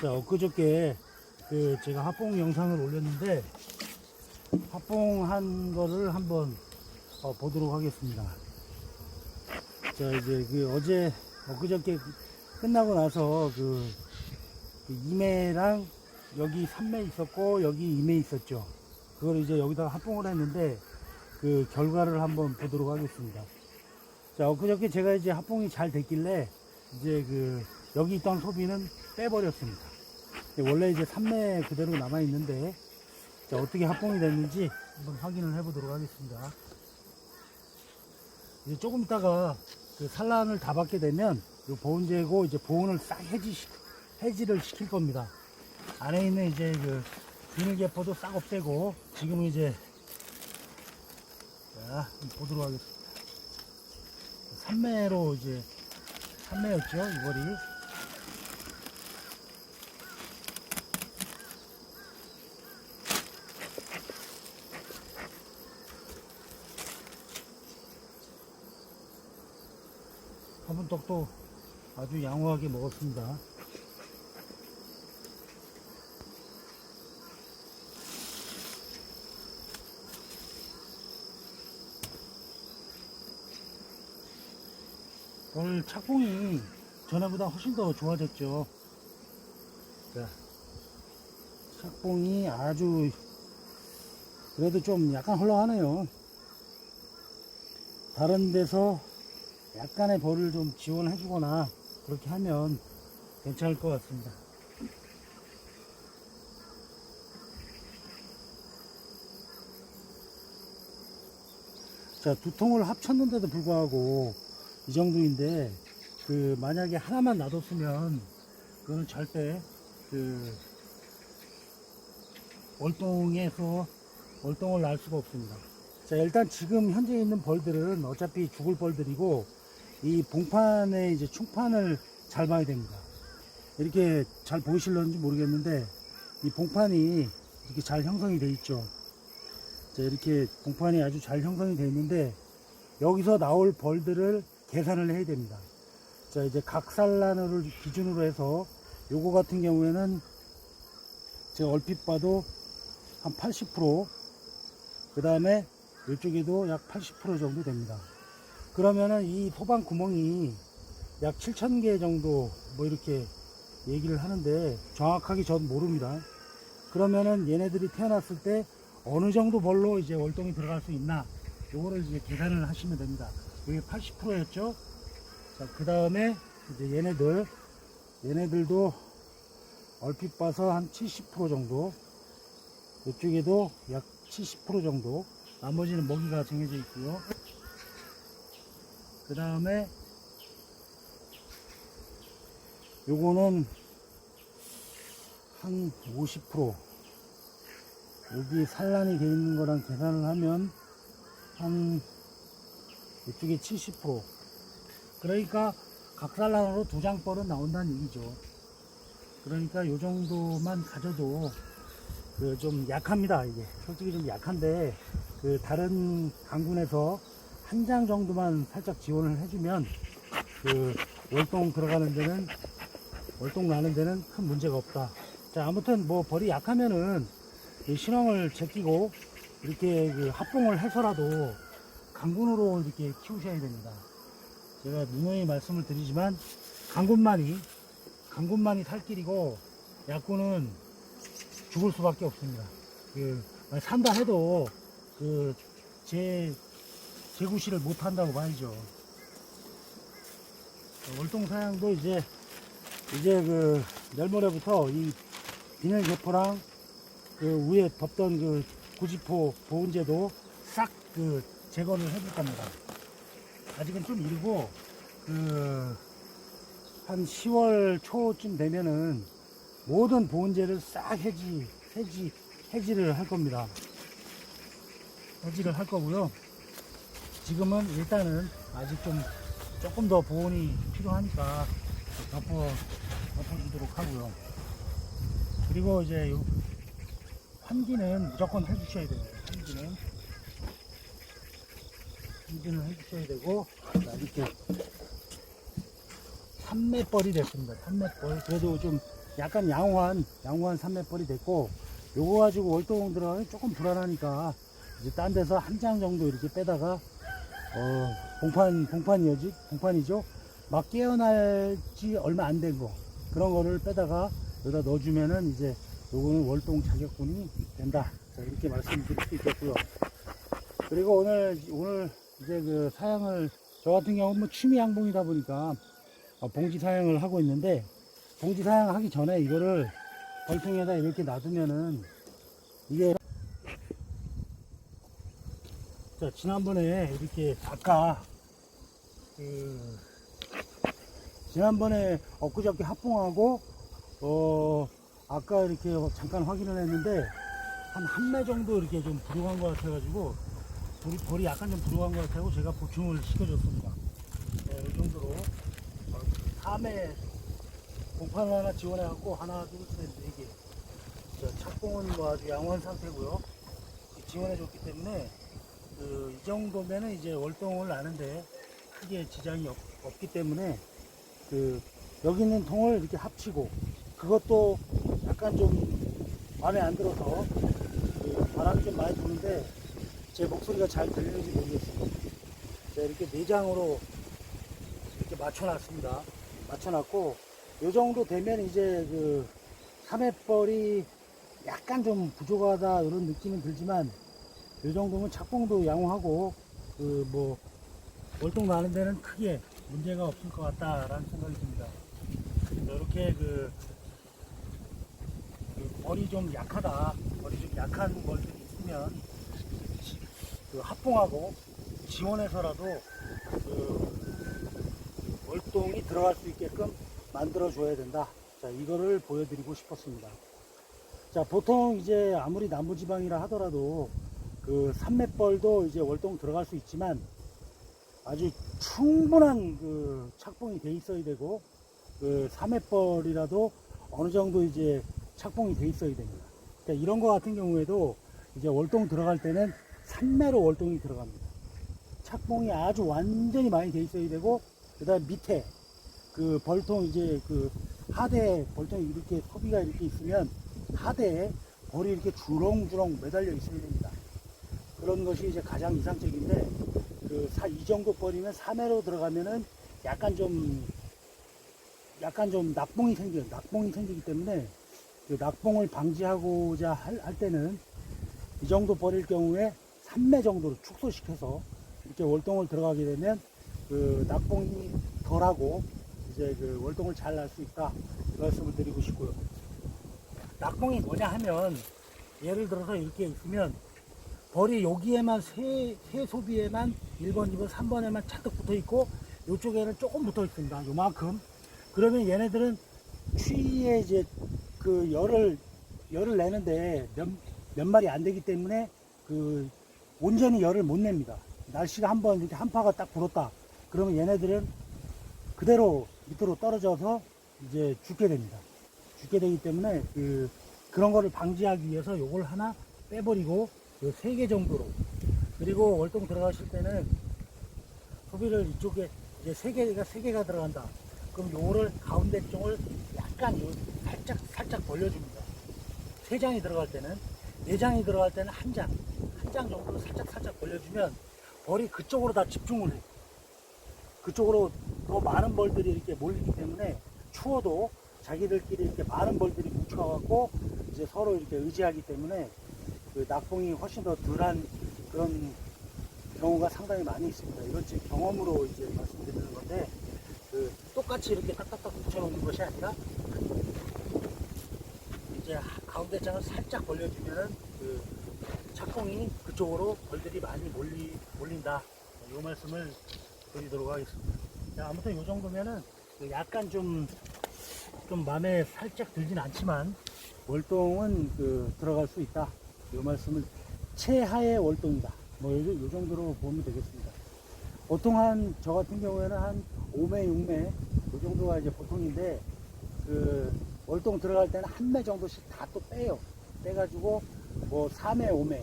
자, 엊그저께 그 제가 합봉 영상을 올렸는데 합봉한 거를 한번 어, 보도록 하겠습니다. 자, 이제 그 어제 엊그저께 끝나고 나서 그, 그 2매랑 여기 3매 있었고 여기 2매 있었죠. 그걸 이제 여기다가 합봉을 했는데 그 결과를 한번 보도록 하겠습니다. 자, 엊그저께 제가 이제 합봉이 잘 됐길래 이제 그 여기 있던 소비는 빼버렸습니다. 원래 이제 3매 그대로 남아 있는데 자, 어떻게 합봉이 됐는지 한번 확인을 해보도록 하겠습니다. 이제 조금 있다가 그 산란을 다 받게 되면 이 보온제고 이제 보온을 싹 해지 해지를 시킬 겁니다. 안에 있는 이제 그 비닐계포도 싹 없애고 지금 이제 자 보도록 하겠습니다. 3매로 이제 3매였죠 이거리 화분떡도 아주 양호하게 먹었습니다. 오늘 착공이 전에보다 훨씬 더 좋아졌죠. 자, 착공이 아주 그래도 좀 약간 헐렁하네요. 다른 데서 약간의 벌을 좀 지원해 주거나 그렇게 하면 괜찮을 것 같습니다. 자, 두 통을 합쳤는데도 불구하고 이 정도인데 그 만약에 하나만 놔뒀으면 그거는 절대 그 월동에서 월동을 날 수가 없습니다. 자, 일단 지금 현재 있는 벌들은 어차피 죽을 벌들이고 이 봉판에 이제 충판을 잘 봐야 됩니다. 이렇게 잘 보이실런지 모르겠는데 이 봉판이 이렇게 잘 형성이 돼 있죠. 자, 이렇게 봉판이 아주 잘 형성이 돼 있는데 여기서 나올 벌들을 계산을 해야 됩니다. 자, 이제 각산란을 기준으로 해서 요거 같은 경우에는 제가 얼핏 봐도 한 80%, 그 다음에 이쪽에도 약 80% 정도 됩니다. 그러면은 이 소방 구멍이 약 7,000개 정도 뭐 이렇게 얘기를 하는데 정확하게 전 모릅니다. 그러면은 얘네들이 태어났을 때 어느 정도 벌로 이제 월동이 들어갈 수 있나 요거를 이제 계산을 하시면 됩니다. 이게 80%였죠. 자, 그 다음에 이제 얘네들 얘네들도 얼핏 봐서 한 70% 정도 이쪽에도 약 70% 정도 나머지는 먹이가 정해져 있고요. 그 다음에 요거는 한 50% 여기 산란이 되어 있는 거랑 계산을 하면 한 이쪽에 70% 그러니까 각 산란으로 두 장벌은 나온다는 얘기죠. 그러니까 요 정도만 가져도 그 좀 약합니다 이게. 솔직히 좀 약한데 그 다른 강군에서 한 장 정도만 살짝 지원을 해주면 그 월동 들어가는 데는 월동 나는 데는 큰 문제가 없다 자 아무튼 뭐 벌이 약하면은 이 신앙을 제끼고 이렇게 그 합봉을 해서라도 강군으로 이렇게 키우셔야 됩니다. 제가 누누이 말씀을 드리지만 강군만이 강군만이 살 길이고 약군은 죽을 수밖에 없습니다. 그 산다 해도 그제 재구시를 못 한다고 봐야죠. 월동 사양도 이제 이제 그 내일모레부터 이 비닐 개포랑 그 위에 덮던 그 구지포 보온제도 싹 그 제거를 해줄 겁니다. 아직은 좀 이르고 그 한 10월 초쯤 되면은 모든 보온제를 싹 해지 해지 해지를 할 겁니다. 해지를 할 거고요. 지금은 일단은 아직 좀 조금 더 보온이 필요하니까 덮어 덮어주도록 하고요. 그리고 이제 요 환기는 무조건 해주셔야 됩니다. 환기는 환기는 해주셔야 되고 자, 이렇게 삼매벌이 됐습니다. 삼매벌 그래도 좀 약간 양호한 양호한 산매벌이 됐고 요거 가지고 월동 들어가면 조금 불안하니까 이제 딴 데서 한 장 정도 이렇게 빼다가 어 봉판 봉판이지 봉판이죠? 막 깨어날지 얼마 안 된 거. 그런 거를 빼다가 여기다 넣어주면은 이제 요거는 월동 자격분이 된다. 자 이렇게 말씀드릴 수 있겠고요. 그리고 오늘 오늘 이제 그 사양을 저 같은 경우는 뭐 취미 양봉이다 보니까 어, 봉지 사양을 하고 있는데 봉지 사양하기 전에 이거를 벌통에다 이렇게 놔두면은 이게 자 지난번에 이렇게 아까 그 지난번에 엊그저께 합봉하고 어 아까 이렇게 잠깐 확인을 했는데 한 한 매 정도 이렇게 좀 부족한 것 같아가지고 볼이, 볼이 약간 좀 부족한 것 같아서 제가 보충을 시켜줬습니다. 네, 이 정도로 어, 3매 공판을 하나 지원해갖고 하나 둘셋네 개. 저 착공은 뭐 아주 양호한 상태고요. 지원해줬기 때문에 그, 이 정도면은 이제 월동을 나는데 크게 지장이 없, 없기 때문에 그 여기 있는 통을 이렇게 합치고 그것도 약간 좀 마음에 안 들어서 그 바람이 좀 많이 부는데 제 목소리가 잘 들리는지. 제가 이렇게 내장으로 이렇게 맞춰놨습니다. 맞춰놨고 요 정도 되면 이제 그 3회벌이 약간 좀 부족하다 이런 느낌은 들지만 요 정도면 착봉도 양호하고 그 뭐 월동 나는 데는 크게 문제가 없을 것 같다라는 생각이 듭니다. 이렇게 그, 그 벌이 좀 약하다, 벌이 좀 약한 벌들이 있으면 지- 그 합봉하고 지원해서라도 그 월동이 들어갈 수 있게끔 만들어 줘야 된다. 자, 이거를 보여드리고 싶었습니다. 자, 보통 이제 아무리 남부지방이라 하더라도 그 산맥벌도 이제 월동 들어갈 수 있지만 아주 충분한 그 착봉이 돼 있어야 되고 그 3회벌이라도 어느 정도 이제 착봉이 돼 있어야 됩니다. 그러니까 이런 거 같은 경우에도 이제 월동 들어갈 때는 3매로 월동이 들어갑니다. 착봉이 아주 완전히 많이 돼 있어야 되고 그다음 밑에 그 벌통 이제 그 하대 벌통이 이렇게 소비가 이렇게 있으면 하대에 벌이 이렇게 주렁주렁 매달려 있어야 됩니다. 그런 것이 이제 가장 이상적인데 그 이 정도 벌이면 3회로 들어가면은 약간 좀 약간 좀 낙봉이 생겨요. 낙봉이 생기기 때문에 그 낙봉을 방지하고자 할, 할 때는 이 정도 버릴 경우에 3매 정도로 축소시켜서 이렇게 월동을 들어가게 되면 그 낙봉이 덜하고 이제 그 월동을 잘 날 수 있다 이 말씀을 드리고 싶고요. 낙봉이 뭐냐 하면 예를 들어서 이렇게 있으면 벌이 여기에만 세, 세 소비에만 1번, 2번, 3번에만 잔뜩 붙어 있고 이쪽에는 조금 붙어 있습니다. 요만큼. 그러면 얘네들은 추위에 이제 그 열을 열을 내는데 몇, 몇 마리 안 되기 때문에 그 온전히 열을 못 냅니다. 날씨가 한번 이렇게 한파가 딱 불었다. 그러면 얘네들은 그대로 밑으로 떨어져서 이제 죽게 됩니다. 죽게 되기 때문에 그 그런 거를 방지하기 위해서 요걸 하나 빼버리고 요 세 개 정도로 그리고 월동 들어가실 때는 소비를 이쪽에 이제 세 개가 세 개가 들어간다. 그럼 요거를 가운데 쪽을 약간 요 살짝 살짝 벌려줍니다. 세 장이 들어갈 때는 네 장이 들어갈 때는 한 장, 한 장 정도 살짝 살짝 벌려주면 벌이 그쪽으로 다 집중을 해. 그쪽으로 더 많은 벌들이 이렇게 몰리기 때문에 추워도 자기들끼리 이렇게 많은 벌들이 뭉쳐갖고 이제 서로 이렇게 의지하기 때문에 그 낙봉이 훨씬 더 덜한 그런 경우가 상당히 많이 있습니다. 이건 제 경험으로 이제 말씀드리는 건데 그 똑같이 이렇게 딱딱딱 붙여놓는 것이 아니라 이제 하- 가운데 장을 살짝 벌려주면은 그 착공이 그쪽으로 벌들이 많이 몰리, 몰린다. 이 말씀을 드리도록 하겠습니다. 자, 아무튼 이 정도면은 그 약간 좀, 좀 마음에 살짝 들진 않지만 월동은 그 들어갈 수 있다. 이 말씀을 최하의 월동이다. 뭐, 요, 요 정도로 보면 되겠습니다. 보통 한, 저 같은 경우에는 한 5매, 6매, 그 정도가 이제 보통인데, 그, 월동 들어갈 때는 한 매 정도씩 다 또 빼요. 빼가지고, 뭐, 4매, 5매,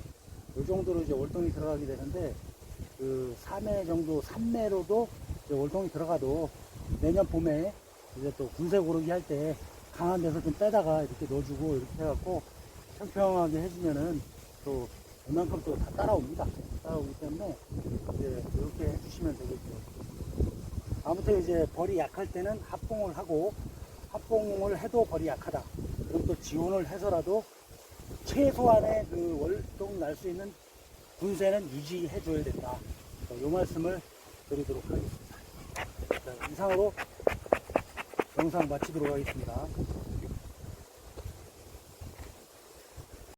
요 정도로 이제 월동이 들어가게 되는데, 그, 4매 정도, 3매로도 이제 월동이 들어가도 내년 봄에 이제 또 군세 고르기 할 때 강한 데서 좀 빼다가 이렇게 넣어주고 이렇게 해갖고 평평하게 해주면은 또 웬만큼 또 다 따라옵니다. 따라오기 때문에 이제 이렇게 해주시면 되겠죠. 아무튼 이제 벌이 약할 때는 합봉을 하고 합봉을 해도 벌이 약하다. 그럼 또 지원을 해서라도 최소한의 그 월동 날 수 있는 분쇄는 유지해 줘야 된다. 이 말씀을 드리도록 하겠습니다. 자, 이상으로 영상 마치도록 하겠습니다.